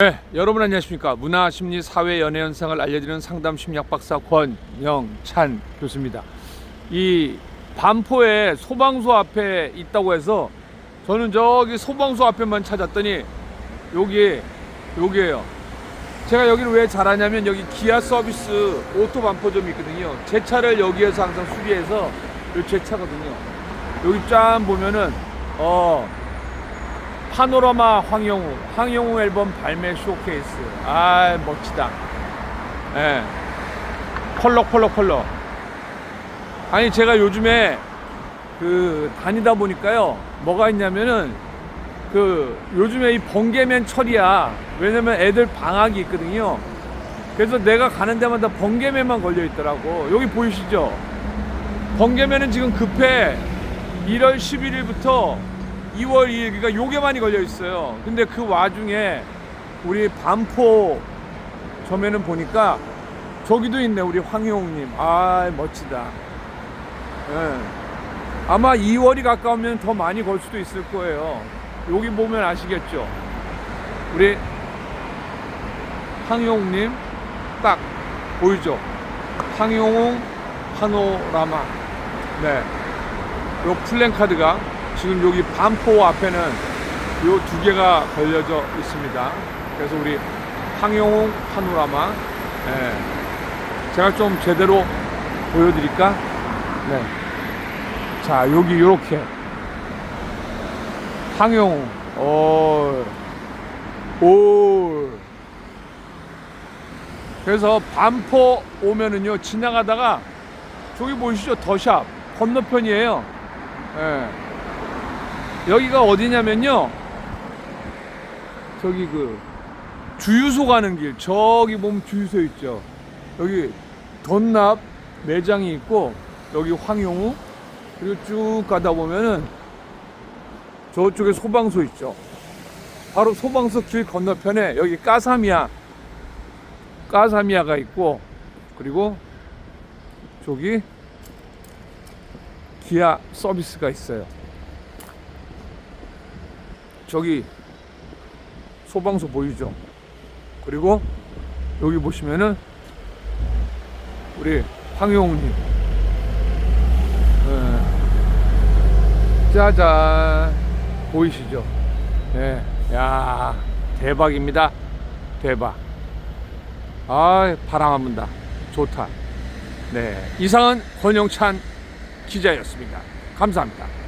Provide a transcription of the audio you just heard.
네, 여러분 안녕하십니까? 문화, 심리, 사회, 연애 현상을 알려드리는 상담 심리학 박사 권영찬 교수입니다. 이 반포에 소방서 앞에 있다고 해서 저는 저기 소방서 앞에만 찾았더니 여기 여기에요. 제가 여기를 왜 잘하냐면 여기 기아 서비스 오토 반포점이 있거든요. 제 차를 여기에서 항상 수리해서 제 차거든요. 여기 짠 보면은 어 파노라마 황영우 황영우 앨범 발매 쇼케이스. 아 멋지다. 예. 컬러 아니 제가 요즘에 그 다니다 보니까요 뭐가 있냐면은 그 요즘에 이 번개맨 철이야. 왜냐면 애들 방학이 있거든요. 그래서 내가 가는 데마다 번개맨만 걸려 있더라고. 여기 보이시죠? 번개맨은 지금 급해. 1월 11일부터 2월 2일 그러니까 요게 많이 걸려 있어요. 근데 그 와중에 우리 반포 점에는 보니까 저기도 있네 우리 황희홍님. 아 멋지다. 예. 아마 2월이 가까우면 더 많이 걸 수도 있을 거예요. 여기 보면 아시겠죠? 우리 황희홍님 딱 보이죠? 황희홍 파노라마. 네. 요 플랜카드가 지금 여기 반포 앞에는 요 두 개가 걸려져 있습니다. 그래서 우리 황영웅 파노라마 예. 제가 좀 제대로 보여드릴까? 네. 자 여기 요렇게 황영웅 어, 오 그래서 반포 오면은요 지나가다가 저기 보이시죠 더샵 건너편이에요. 예. 여기가 어디냐면요. 저기 그 주유소 가는 길 저기 보면 주유소 있죠. 여기 덧납 매장이 있고 여기 황용우 그리고 쭉 가다 보면은 저쪽에 소방서 있죠. 바로 소방서 길 건너편에 여기 까사미아 까사미아가 있고 그리고 저기 기아 서비스가 있어요. 저기 소방서 보이죠? 그리고 여기 보시면은 우리 황용우님. 예. 짜잔 보이시죠? 예, 야 대박입니다. 대박. 아 바람 안 분다. 좋다. 네 이상은 권영찬 기자였습니다. 감사합니다.